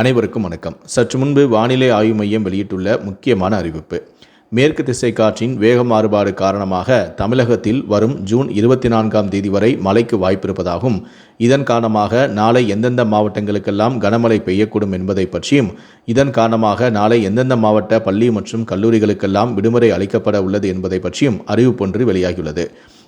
அனைவருக்கும் வணக்கம். சற்று முன்பு வானிலை ஆய்வு மையம் வெளியிட்டுள்ள முக்கியமான அறிவிப்பு. மேற்கு திசை காற்றின் வேக மாறுபாடு காரணமாக தமிழகத்தில் வரும் ஜூன் இருபத்தி நான்காம் தேதி வரை மழைக்கு வாய்ப்பிருப்பதாகவும் இதன் காரணமாக நாளை எந்தெந்த மாவட்டங்களுக்கெல்லாம் கனமழை பெய்யக்கூடும் என்பதை பற்றியும் இதன் காரணமாக நாளை எந்தெந்த மாவட்ட பள்ளி மற்றும் கல்லூரிகளுக்கெல்லாம் விடுமுறை அளிக்கப்பட உள்ளது என்பதை பற்றியும் அறிவிப்பொன்று வெளியாகியுள்ளது.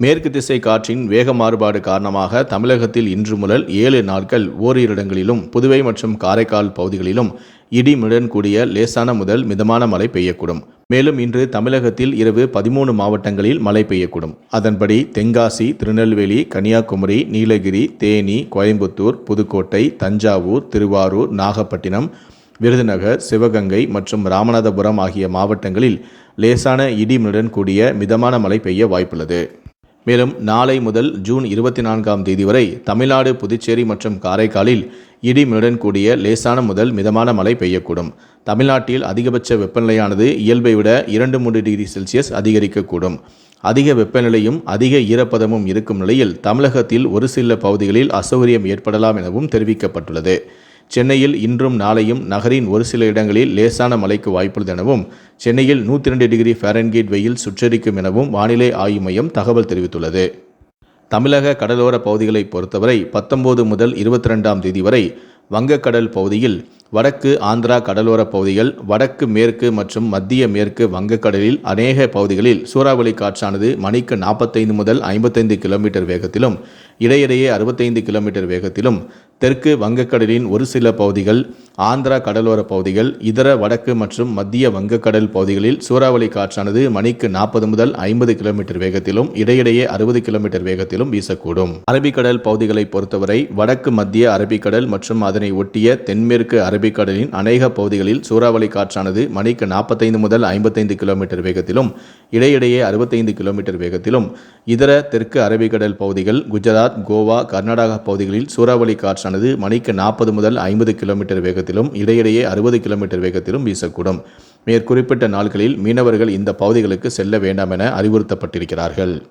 மேற்கு திசை காற்றின் வேக மாறுபாடு காரணமாக தமிழகத்தில் இன்று முதல் ஏழு நாட்கள் ஓரிரு இடங்களிலும் புதுவை மற்றும் காரைக்கால் பகுதிகளிலும் இடிமுடன் கூடிய லேசான முதல் மிதமான மழை பெய்யக்கூடும். மேலும் இன்று தமிழகத்தில் இரவு பதிமூணு மாவட்டங்களில் மழை பெய்யக்கூடும். அதன்படி தென்காசி திருநெல்வேலி கன்னியாகுமரி நீலகிரி தேனி கோயம்புத்தூர் புதுக்கோட்டை தஞ்சாவூர் திருவாரூர் நாகப்பட்டினம் விருதுநகர் சிவகங்கை மற்றும் ராமநாதபுரம் ஆகிய மாவட்டங்களில் லேசான இடிமுடன் கூடிய மிதமான மழை பெய்ய வாய்ப்புள்ளது. மேலும் நாளை முதல் ஜூன் இருபத்தி நான்காம் தேதி வரை தமிழ்நாடு புதுச்சேரி மற்றும் காரைக்காலில் இடிமுடன் கூடிய லேசான முதல் மிதமான மழை பெய்யக்கூடும். தமிழ்நாட்டில் அதிகபட்ச வெப்பநிலையானது இயல்பை விட இரண்டு மூன்று டிகிரி செல்சியஸ் அதிகரிக்கக்கூடும். அதிக வெப்பநிலையும் அதிக ஈரப்பதமும் இருக்கும் நிலையில் தமிழகத்தில் ஒரு சில பகுதிகளில் அசௌகரியம் ஏற்படலாம் எனவும் தெரிவிக்கப்பட்டுள்ளது. சென்னையில் இன்றும் நாளையும் நகரின் ஒரு சில இடங்களில் லேசான மழைக்கு வாய்ப்புள்ளது எனவும் சென்னையில் நூற்றி ரெண்டு டிகிரி ஃபாரன்கீட் வெயில் சுற்றரிக்கும் எனவும் வானிலை ஆய்வு மையம் தகவல் தெரிவித்துள்ளது. தமிழக கடலோர பகுதிகளை பொறுத்தவரை பத்தொன்பது முதல் இருபத்தி ரெண்டாம் தேதி வரை வங்கக்கடல் பகுதியில் வடக்கு ஆந்திரா கடலோர பகுதிகள் வடக்கு மேற்கு மற்றும் மத்திய மேற்கு வங்கக்கடலில் அநேக பகுதிகளில் சூறாவளி காற்றானது மணிக்கு நாற்பத்தைந்து முதல் ஐம்பத்தைந்து கிலோமீட்டர் வேகத்திலும் இடையிடையே அறுபத்தைந்து கிலோமீட்டர் வேகத்திலும் தெற்கு வங்கக்கடலின் ஒரு சில பகுதிகள் ஆந்திரா கடலோர பகுதிகள் இதர வடக்கு மற்றும் மத்திய வங்கக்கடல் பகுதிகளில் சூறாவளி காற்றானது மணிக்கு நாற்பது முதல் ஐம்பது கிலோமீட்டர் வேகத்திலும் இடையிடையே அறுபது கிலோமீட்டர் வேகத்திலும் வீசக்கூடும். அரபிக்கடல் பகுதிகளை பொறுத்தவரை வடக்கு மத்திய அரபிக்கடல் மற்றும் அதனை ஒட்டிய தென்மேற்கு அரபிக்கடலின் அநேக பகுதிகளில் சூறாவளி காற்றானது மணிக்கு நாற்பத்தைந்து முதல் ஐம்பத்தைந்து கிலோமீட்டர் வேகத்திலும் இடையிடையே அறுபத்தைந்து கிலோமீட்டர் வேகத்திலும் இதர தெற்கு அரபிக்கடல் பகுதிகள் குஜராத் கோவா கர்நாடகா பகுதிகளில் சூறாவளி காற்றானது மணிக்கு நாற்பது முதல் ஐம்பது கிலோமீட்டர் வேகத்திலும் இடையிடையே அறுபது கிலோமீட்டர் வேகத்திலும் வீசக்கூடும். மேற்குறிப்பிட்ட நாட்களில் மீனவர்கள் இந்த பகுதிகளுக்கு செல்ல வேண்டாம் என அறிவுறுத்தப்பட்டிருக்கிறார்கள்.